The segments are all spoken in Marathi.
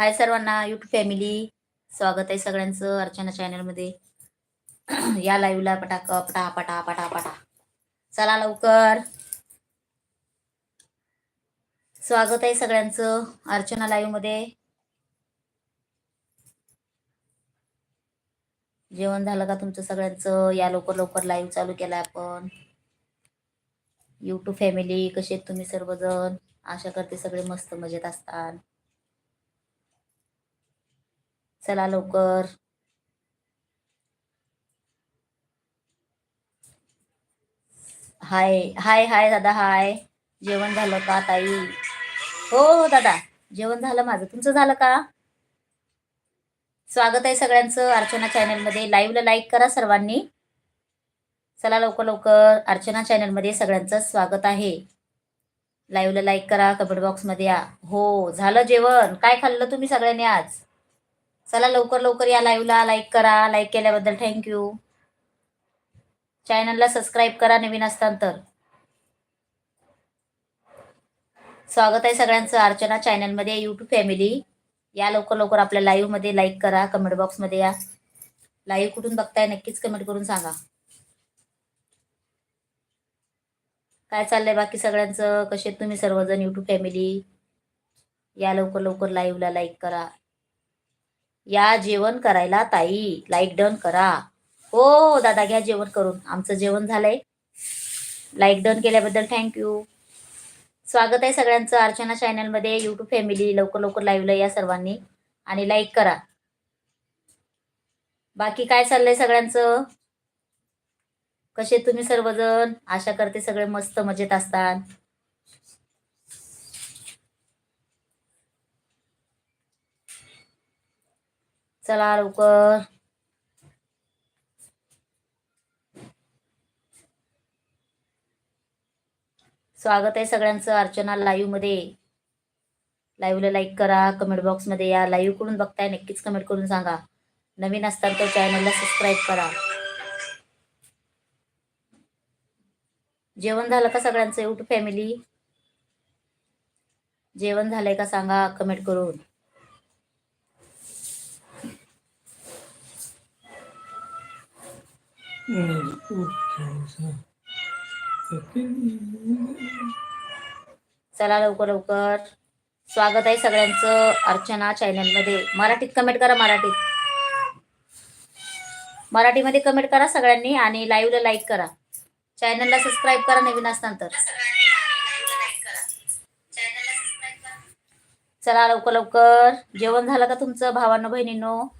हाय सर्वांना युट्यूब फॅमिली स्वागत आहे सगळ्यांचं अर्चना चॅनलमध्ये या लाईव्हला पटाक पटा पटा पटा पटा. चला लवकर. स्वागत आहे सगळ्यांचं अर्चना लाईव्हमध्ये. जेवण झालं का तुमचं सगळ्यांचं? या लवकर लवकर लाईव्ह चालू केला आपण. युट्यूब फॅमिली कसे आहेत तुम्ही सर्वजण? आशा करते सगळे मस्त मजेत असतात. चला लवकर. हाय हाय हाय दादा हाय. जेवण झालं का ताई? हो हो दादा जेवण झालं माझं. तुमचं झालं का? स्वागत आहे सगळ्यांचं अर्चना चॅनलमध्ये. लाईव्हला लाईक करा सर्वांनी. चला लवकर लवकर. अर्चना चॅनलमध्ये सगळ्यांचं स्वागत आहे. लाईव्हला लाईक करा कमेंट बॉक्समध्ये या. हो झालं जेवण. काय खाल्लं तुम्ही सगळ्यांनी आज? चला लवकर लवकर या लाईव्हला लाईक करा लाईक केल्याबद्दल थँक्यू चॅनलला सबस्क्राईब करा नवीन असताना तर स्वागत आहे सगळ्यांचं अर्चना चॅनलमध्ये युट्यूब फॅमिली या लवकर लवकर आपल्या लाईव्हमध्ये लाईक करा कमेंट बॉक्समध्ये या. लाईव्ह कुठून बघताय नक्कीच कमेंट करून सांगा. काय चाललंय बाकी सगळ्यांचं? कसे आहेत तुम्ही सर्वजण? युट्यूब फॅमिली या लवकर लवकर लाईव्हला लाईक करा. या जेवण करायला ताई लाईक डन करा. हो दादा घ्या जेवण करून. आमचं जेवण झालंय. लाईक डन केल्याबद्दल थँक्यू स्वागत आहे सगळ्यांचं अर्चना चॅनलमध्ये युट्यूब फॅमिली लवकर लवकर लाईव्हला या सर्वांनी. आणि लाईक करा. बाकी काय चाललंय सगळ्यांचं? कसे तुम्ही सर्वजण? आशा करते सगळे मस्त मजेत असतात. चला लवकर. स्वागत आहे सगळ्यांचं अर्चना लाईव्हमध्ये. लाईव्हला लाईक करा कमेंट बॉक्समध्ये या. लाईव्हकडून बघताय नक्कीच कमेंट करून सांगा. नवीन असताना तर चॅनलला सबस्क्राईब करा. जेवण झालं का सगळ्यांचं? युट्यूब फॅमिली जेवण झालंय का सांगा कमेंट करून. चला लवकर लवकर. स्वागत आहे सगळ्यांचं अर्चना चॅनलमध्ये. मराठीत कमेंट करा मराठीत. मराठीमध्ये कमेंट करा सगळ्यांनी आणि लाईव्हला लाईक करा. चॅनलला सबस्क्राईब करा नवीन असताना तर चला लवकर लवकर. जेवण झालं का तुमचं भावांनो बहिणींनो?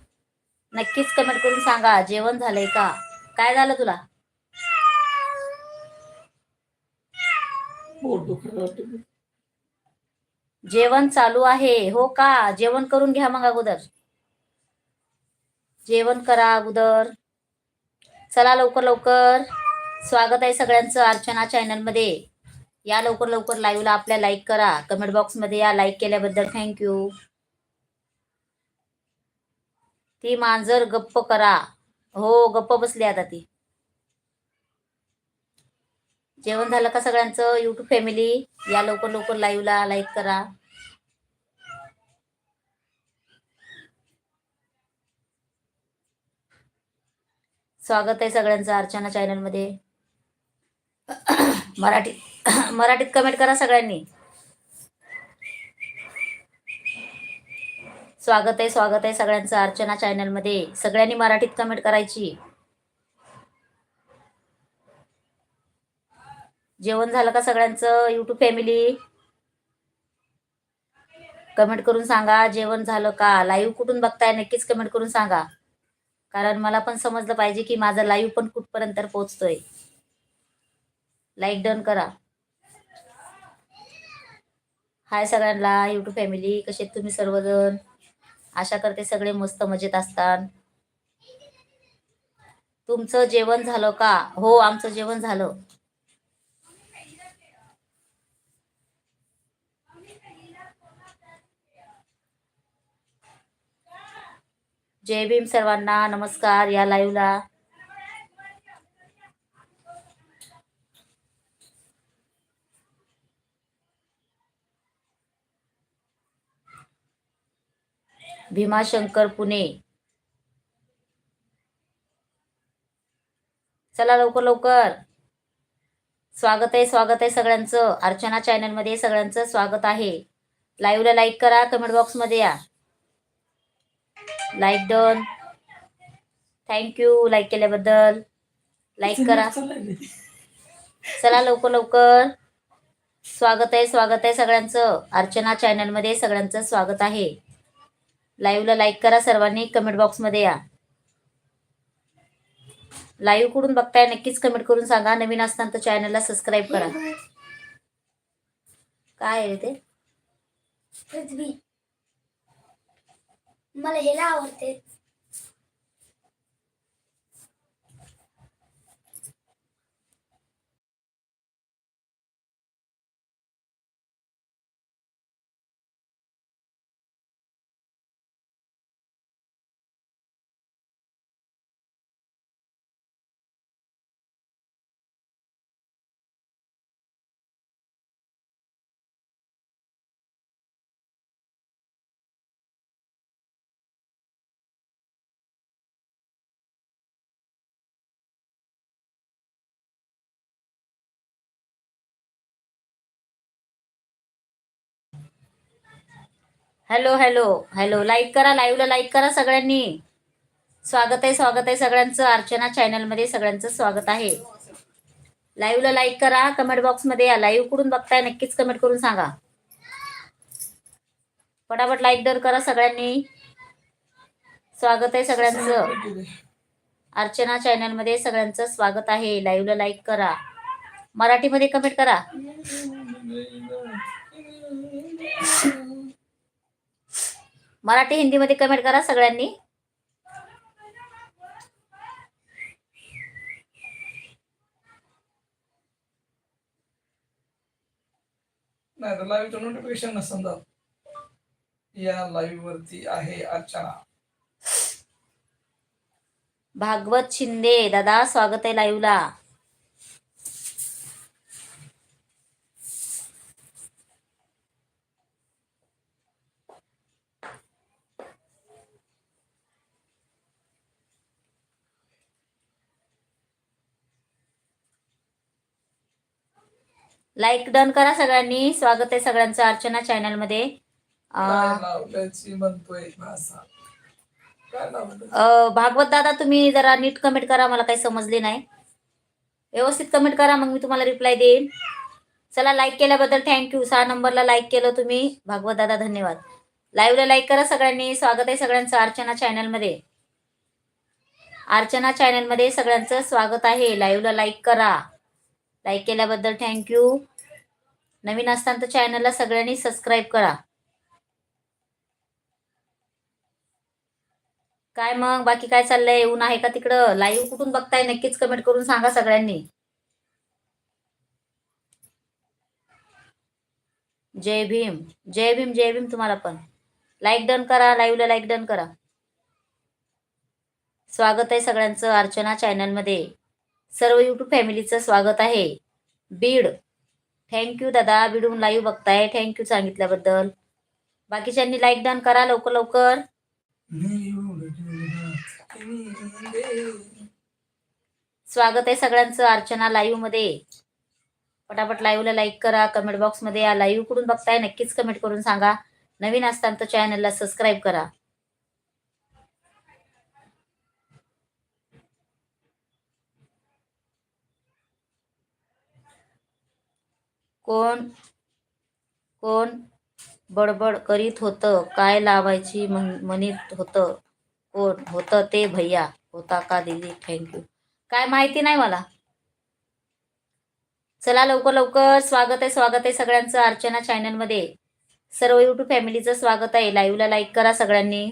नक्कीच कमेंट करून सांगा. जेवण झालंय का? काय झालं तुला? जेवण चालू आहे हो का? जेवण करून घ्या मग अगोदर. जेवण करा अगोदर. चला लवकर लवकर. स्वागत आहे सगळ्यांचं अर्चना चॅनलमध्ये या लवकर लवकर लाईव्हला आपल्या लाईक करा. कमेंट बॉक्समध्ये या लाईक केल्याबद्दल थँक्यू ती मांजर गप्प करा. हो गप्प बसली आता ती. जेवण झालं का सगळ्यांचं? युट्यूब फॅमिली या लवकर लवकर लाईव्हला लाईक करा. स्वागत आहे सगळ्यांचं अर्चना चॅनलमध्ये मराठी मराठीत कमेंट करा सगळ्यांनी. स्वागत आहे स्वागत आहे सगळ्यांचं अर्चना चॅनलमध्ये सगळ्यांनी मराठीत कमेंट करायची. जेवण झालं का सगळ्यांचं? युट्यूब फॅमिली कमेंट करून सांगा जेवण झालं का? लाईव्ह कुठून बघताय? नक्कीच कमेंट करून सांगा. कारण मला पण समजलं पाहिजे की माझा लाईव्ह पण कुठपर्यंत पोहोचतोय. लाईक डन करा. हाय सगळ्यांना युट्यूब फॅमिली कसे आहेत तुम्ही सर्वजण? आशा करते सगळे मस्त मजेत असतात. तुमचं जेवण झालं का? हो आमचं जेवण झालं. जय भीम सर्वांना नमस्कार या लाईव्हला भीमाशंकर पुणे. चला लवकर लवकर. स्वागत आहे स्वागत आहे सगळ्यांचं. अर्चना चॅनलमध्ये सगळ्यांचं स्वागत आहे. लाईव्हला लाईक करा कमेंट बॉक्समध्ये या. Like done thank you like केल्याबद्दल. लाईक करा. चला लवकर लवकर. स्वागत आहे स्वागत आहे सगळ्यांचं. अर्चना चॅनलमध्ये सगळ्यांचं स्वागत आहे. लाईव्हला लाईक करा सर्वांनी कमेंट बॉक्समध्ये या. लाईव्ह कुठून बघताय नक्कीच कमेंट करून सांगा. नवीन असताना तर चॅनलला सबस्क्राईब करा. काय आहे ते? पृथ्वी. मला हेला आवडते. Hello hello hello. लाईक करा लाईव्हला लाईक करा सगळ्यांनी. स्वागत आहे स्वागत आहे सगळ्यांचं. अर्चना चॅनलमध्ये सगळ्यांचं स्वागत आहे. लाईव्हला लाईक करा. कमेंट बॉक्समध्ये या लाईव्ह कुठून बघताय नक्कीच कमेंट करून सांगा. पटापट लाईक डर करा सगळ्यांनी. स्वागत आहे सगळ्यांचं. अर्चना चॅनलमध्ये सगळ्यांचं स्वागत आहे. लाईव्हला लाईक करा. मराठीमध्ये कमेंट करा. मराठी हिंदीमध्ये कमेंट करा सगळ्यांनी. नाही तर लाईव्हचं नोटिफिकेशन या लाईव्ह वरती आहे अर्चना. भागवत शिंदे दादा स्वागत आहे लाईव्हला लाईक डन करा सगळ्यांनी. स्वागत आहे सगळ्यांचं अर्चना लावलं अ, भागवत दादा तुम्ही जरा नीट कमेंट करा मला काही समजले नाही. व्यवस्थित कमेंट करा मग मी तुम्हाला रिप्लाय देईन. चला लाईक केल्याबद्दल थँक्यू सहा नंबरला लाईक केलं तुम्ही. भागवत दादा धन्यवाद. लाईव्हला लाईक करा सगळ्यांनी. स्वागत आहे सगळ्यांचं अर्चना चॅनलमध्ये अर्चना चॅनलमध्ये सगळ्यांचं स्वागत आहे. लाईव्हला लाईक करा. लाईक केल्याबद्दल थँक्यू नवीन असताना तर चॅनलला सगळ्यांनी सबस्क्राईब करा. काय मग? बाकी काय चाललंय? ऊन आहे का तिकडं? लाईव्ह कुठून बघताय? नक्कीच कमेंट करून सांगा सगळ्यांनी. जय भीम. जय भीम जय भीम तुम्हाला पण. लाईक डन करा. लाईव्हला लाईक डन करा. स्वागत आहे सगळ्यांचं अर्चना चॅनलमध्ये सर्व युट्यूब फॅमिलीचं स्वागत आहे. बीड. थँक्यू दादा. बिडून लाईव्ह बघताय. थँक्यू सांगितल्याबद्दल. बाकीच्यांनी लाईक डन करा लवकर लवकर. स्वागत आहे सगळ्यांचं अर्चना लाईव्हमध्ये. पटापट लाईव्हला लाईक करा. कमेंट बॉक्समध्ये या लाईव्ह कुठून बघताय. नक्कीच कमेंट करून सांगा. नवीन असताना तर चॅनलला सबस्क्राईब करा. कोण कोण बडबड करीत होतं काय लावायची म्हण- म्हणत होतं कोण होतं ते भैया होता का दिदी थँक्यू काय माहिती नाही मला. चला लवकर लवकर स्वागत आहे स्वागत आहे सगळ्यांचं अर्चना चॅनलमध्ये सर्व युट्यूब फॅमिलीचं स्वागत आहे. लाईव्हला लाईक करा सगळ्यांनी.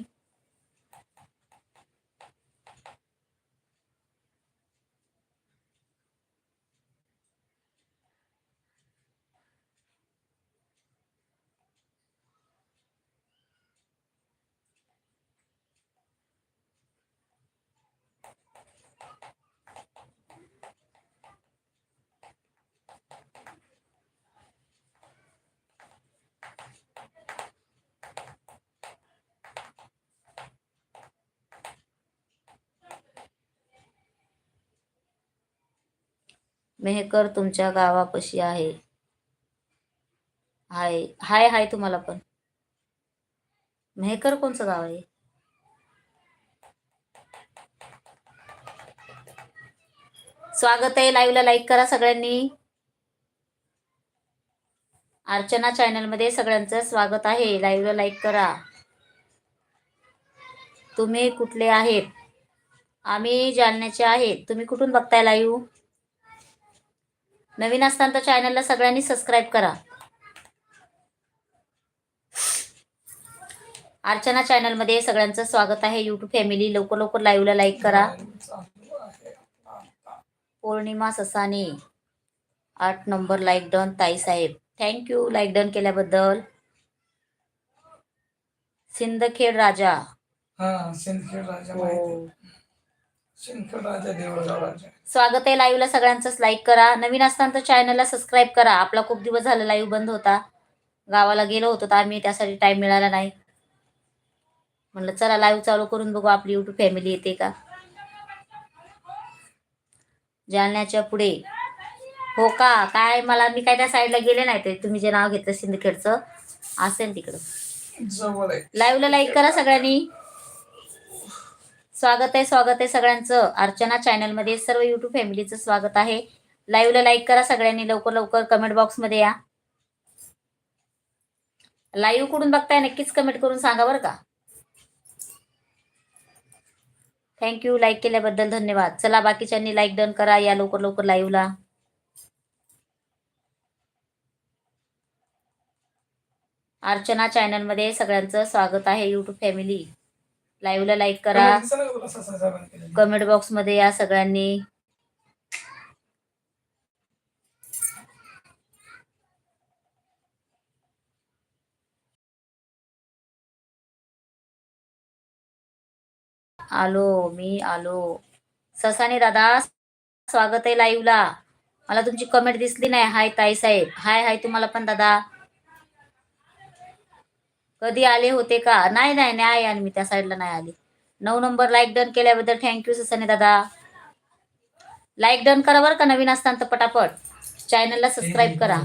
मेहकर तुमच्या गावापाशी आहे. हाय हाय हाय तुम्हाला पण. मेहकर कोणचं गाव आहे? स्वागत आहे लाईव्हला लाईक करा सगळ्यांनी. अर्चना चॅनलमध्ये सगळ्यांचं स्वागत आहे. लाईव्हला लाईक करा. तुम्ही कुठले आहेत? आम्ही जालन्याचे आहेत तुम्ही कुठून बघताय लाईव्ह नवीन असताना तर चॅनलला सगळ्यांनी सबस्क्राईब करा. अर्चना चॅनलमध्ये सगळ्यांचं स्वागत आहे. युट्यूब फॅमिली लवकर लवकर लाईव्हला लाईक करा. पौर्णिमा ससाने आठ नंबर लाईक डन ताई साहेब. थँक्यू लाईक डन केल्याबद्दल. सिंदखेड राजा. हा सिंदखेड राजा माहिती हो आहे. सिंदखेड राजा देवळगाव राजा स्वागत आहे लाईव्हला सगळ्यांचंच लाईक करा. नवीन असताना तर चॅनलला सबस्क्राईब करा. आपला खूप दिवस झाला लाईव्ह बंद होता. गावाला गेलो होतो तर आम्ही त्यासाठी टाइम मिळाला नाही. म्हणलं चला लाईव्ह चालू करून बघू आपली युट्यूब फॅमिली येते का? जालन्याच्या पुढे. हो का? काय? मला मी काय त्या साईडला गेले नाही ते. तुम्ही जे नाव घेतलं सिंदखेडचं असेल तिकडं. लाईव्हला लाईक करा सगळ्यांनी. स्वागत आहे स्वागत आहे सगळ्यांचं. अर्चना चॅनलमध्ये सर्व युट्यूब फॅमिलीचं स्वागत आहे. लाईव्हला लाईक करा सगळ्यांनी लवकर लवकर कमेंट बॉक्समध्ये या. लाईव्ह कुठून बघताय नक्कीच कमेंट करून सांगा बरं का. थँक्यू लाईक केल्याबद्दल धन्यवाद. चला बाकीच्यांनी लाईक डन करा या लवकर लवकर लाईव्हला अर्चना चॅनलमध्ये सगळ्यांचं स्वागत आहे युट्यूब फॅमिली लाईव्हला लाईक करा? कमेंट बॉक्समध्ये या सगळ्यांनी. आलो मी आलो. ससाने दादा स्वागत आहे लाईव्हला मला तुमची कमेंट दिसली नाही. हाय ताई साहेब. हाय हाय तुम्हाला पण दादा. कधी आले होते का? नाही नाही नाही आणि मी त्या साईडला नाही आले. नऊ नंबर लाईक डन केल्याबद्दल थँक्यू ससाने दादा. लाईक डन करा बरं का नवीन असताना तर पटापट. चॅनलला सबस्क्राईब करा.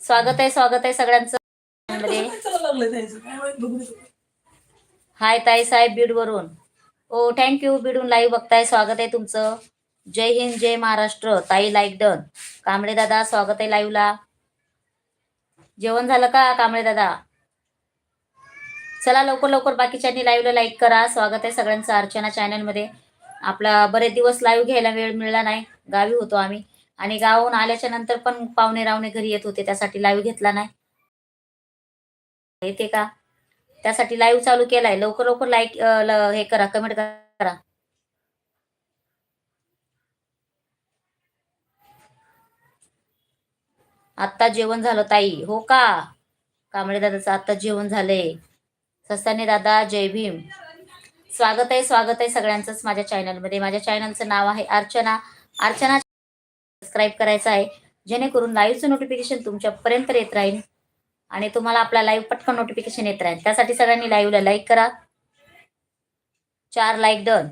स्वागत आहे स्वागत आहे सगळ्यांचं. हाय ताई साहेब बीडवरून ओ थँक्यू बीडून लाईव्ह बघताय. स्वागत आहे तुमचं. जय हिंद जय महाराष्ट्र. ताई लाईक डन कांबळे दादा स्वागत आहे लाईव्हला जेवण झालं का कांबळे दादा? चला लवकर लवकर बाकीच्यांनी लाईव्हला लाईक करा. स्वागत आहे सगळ्यांचं अर्चना चॅनलमध्ये आपला बरेच दिवस लाईव्ह घ्यायला वेळ मिळाला नाही. गावी होतो आम्ही. आणि गावाहून आल्याच्यानंतर पण पाहुणे रावणे घरी येत होते त्यासाठी लाईव्ह घेतला नाही. येते का? त्यासाठी लाईव्ह चालू केलाय. लवकर लवकर लाईक हे करा कमेंट करा. आत्ता जेवण झालं ताई. हो का? कांबळे दादाचं आत्ता जेवण झालंय ससाने दादा जय भीम. स्वागत आहे स्वागत आहे सगळ्यांचंच माझ्या चॅनलमध्ये. माझ्या चॅनलचं नाव आहे अर्चना. अर्चना सबस्क्राईब करायचं आहे. जेणेकरून लाईव्हचं नोटिफिकेशन तुमच्यापर्यंत येत राहील आणि तुम्हाला आपला लाईव्ह पटकन नोटिफिकेशन येत राहील. त्यासाठी सगळ्यांनी लाईव्हला लाईक करा. चार लाईक डन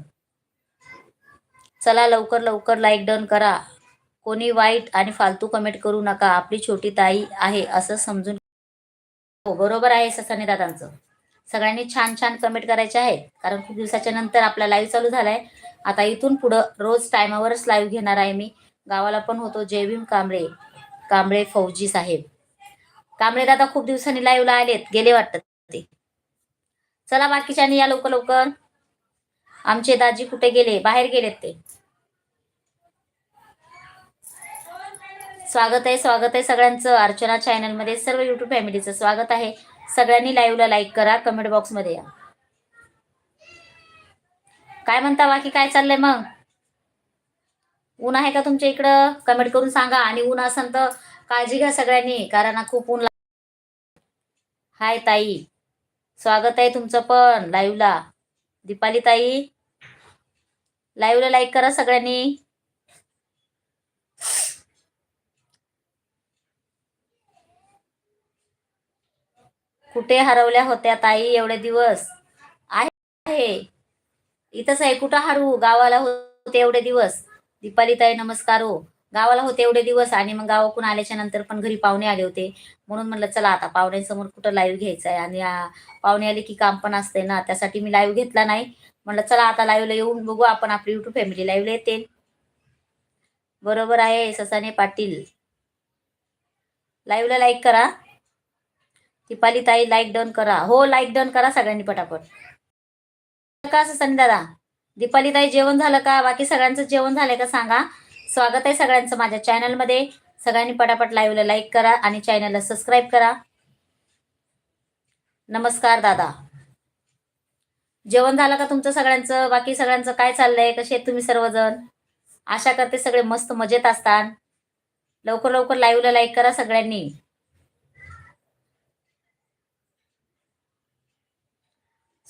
चला लवकर लवकर लाईक डन करा. कोणी वाईट आणि फालतू कमेंट करू नका. आपली छोटी ताई आहे असं समजून हो बरोबर आहे ससाने दादांचं. सगळ्यांनी छान छान कमेंट करायचे आहेत. कारण खूप दिवसाच्या नंतर आपला लाईव्ह चालू झालाय. आता इथून पुढं रोज टायमावरच लाईव्ह घेणार आहे मी. गावाला पण होतो जय भीम कांबळे. कांबळे फौजी साहेब. कांबळे दादा खूप दिवसांनी लाईव्हला आलेत. गेले वाटतं ते. चला बाकीच्यानी या लवकर लवकर आमचे दाजी कुठे गेले? बाहेर गेलेत ते. स्वागत आहे स्वागत आहे सगळ्यांचं. अर्चना चॅनलमध्ये सर्व युट्यूब फॅमिलीचं स्वागत आहे. सगळ्यांनी लाईव्हला लाईक करा कमेंट बॉक्समध्ये या. काय म्हणता बाकी? काय चाललंय मग? ऊन आहे का तुमच्या इकडं? कमेंट करून सांगा. आणि ऊन असेल तर काळजी घ्या सगळ्यांनी कारण खूप ऊन हाय ताई. स्वागत आहे तुमचं पण लाईव्हला दीपाली ताई. लाईव्हला लाईक करा सगळ्यांनी. कुठे हरवल्या होत्या ताई एवढे दिवस? आहे. इथंच आहे. कुठं हरवू? गावाला होते एवढे दिवस. दीपाली ताई नमस्कार हो. गावाला होते एवढे दिवस आणि मग गावाकडून आल्याच्यानंतर पण घरी पाहुणे आले होते. म्हणून म्हणलं चला आता पाहुण्यांसमोर कुठं लाईव्ह घ्यायचं आहे आणि पाहुणे आले की काम पण असते ना त्यासाठी मी लाईव्ह घेतला नाही. म्हणलं चला आता लाईव्हला येऊन बघू आपण आपली युट्यूब फॅमिली लाईव्हला येते. बरोबर आहे ससाने पाटील. लाईव्हला लाईक करा. दीपाली ताई लाईक डन करा. हो लाईक डन करा सगळ्यांनी पटापट. का ससाने दादा? दीपाली ताई जेवण झालं का? बाकी सगळ्यांचं जेवण झालंय का सांगा? स्वागत आहे सगळ्यांचं माझ्या चॅनलमध्ये सगळ्यांनी पटापट लाईव्हला लाईक करा आणि चॅनलला सबस्क्राईब करा. नमस्कार दादा. जेवण झालं का तुमचं सगळ्यांचं? बाकी सगळ्यांचं काय चाललंय? कसे आहेत तुम्ही सर्वजण? आशा करते सगळे मस्त मजेत असतात. लवकर लवकर लाईव्हला लाईक करा सगळ्यांनी.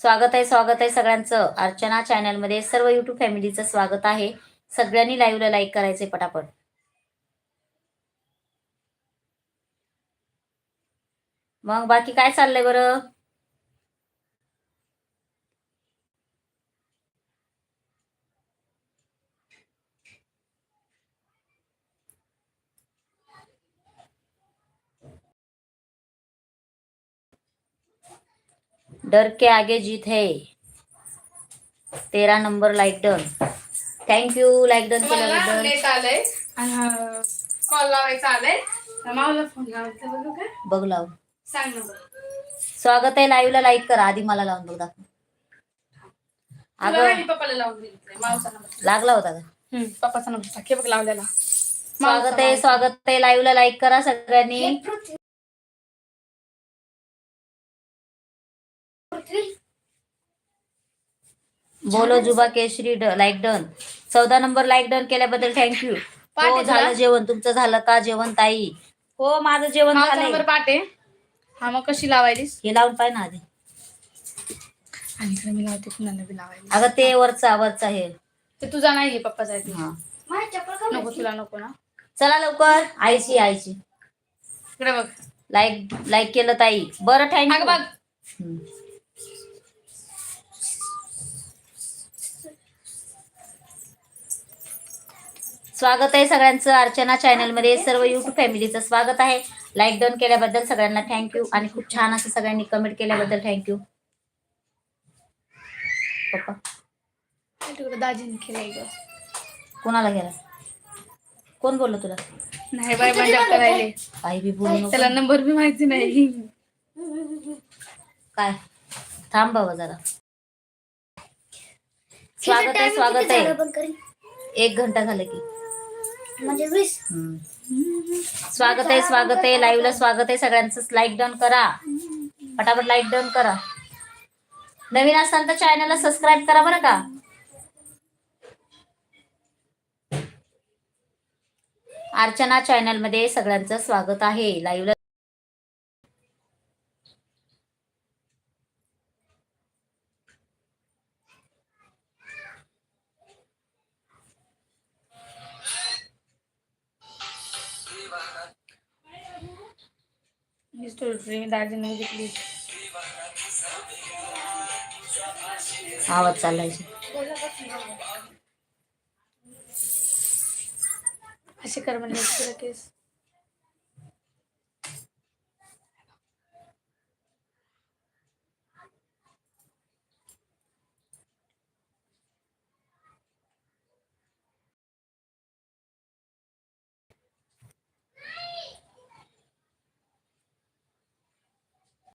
स्वागत आहे स्वागत आहे सगळ्यांचं. अर्चना चॅनलमध्ये सर्व युट्यूब फॅमिलीचं स्वागत आहे. सगळ्यांनी लाईव्हला लाईक करायचे पटापट. मग बाकी काय चाललंय बरं? डर के आगे जीत है। तेरा number like done. Thank you like done मला केल्याबद्दल नेट आलंय आणि कॉल लावायचा आलाय. तर मावला फोन लावायचा बघू का? बघ लाव. सांग ना बरं. स्वागत आहे लाईव्हला लाईक करा. आधी मला लावून बघ दाखव. तुला अगं आणि पप्पाला लावून दिली मावचा नंबर. लागला होता का? हम्म, पप्पाचा नंबर टाक. बघ लावलेला. स्वागत आहे स्वागत आहे. लाईव्हला लाईक करा सगळ्यांनी. बोलो जुबा केशरी लाईक डन चौदा नंबर लाईक डन केल्याबद्दल थँक्यू हो झालं? जेवण. तुमचं झालं का जेवण ताई? हो माझं जेवण नंबर आहे. हा मग कशी लावायलीस? हे लावून पाय ना आधी. आणि इकडे मी लावते कुणाला बी लावायली. अगं ते वरचा वरचा हे. ते तुझा नाही पप्पाचा आहे. हा. का नको? तुला नको ना. चला लवकर. आईची आईची. इकडे बघ. लाईक लाईक केलं ताई. बरं अगं थँक्यू बघ स्वागत आहे सगळ्यांचं अर्चना चॅनलमध्ये सर्व युट्यूब फॅमिलीचं स्वागत आहे. लाईक डन केल्याबद्दल सगळ्यांना थँक्यू आणि खूप छान असं सगळ्यांनी कमेंट केल्याबद्दल थँक्यू पप्पा. तिकडे दाजीने केलंय ग. कोणाला गेला कोण बोललो तुला? नाही बाय आई बी बोलू नको. त्याला नंबर बी माहिती नाही. काय? थांब बाबा जरा. स्वागत आहे स्वागत आहे? एक घंटा झालं की. स्वागत आहे स्वागत आहे. लाईव्हला स्वागत आहे. सगळ्यांचं लाईक डन करा. पटापट लाईक डन करा. नवीन असाल तर चॅनलला सबस्क्राईब करा बरं का. अर्चना चॅनलमध्ये सगळ्यांचं स्वागत आहे. लाईव्हला दाजीने घेतली आवाज चालायची असे कर म्हणजे केस.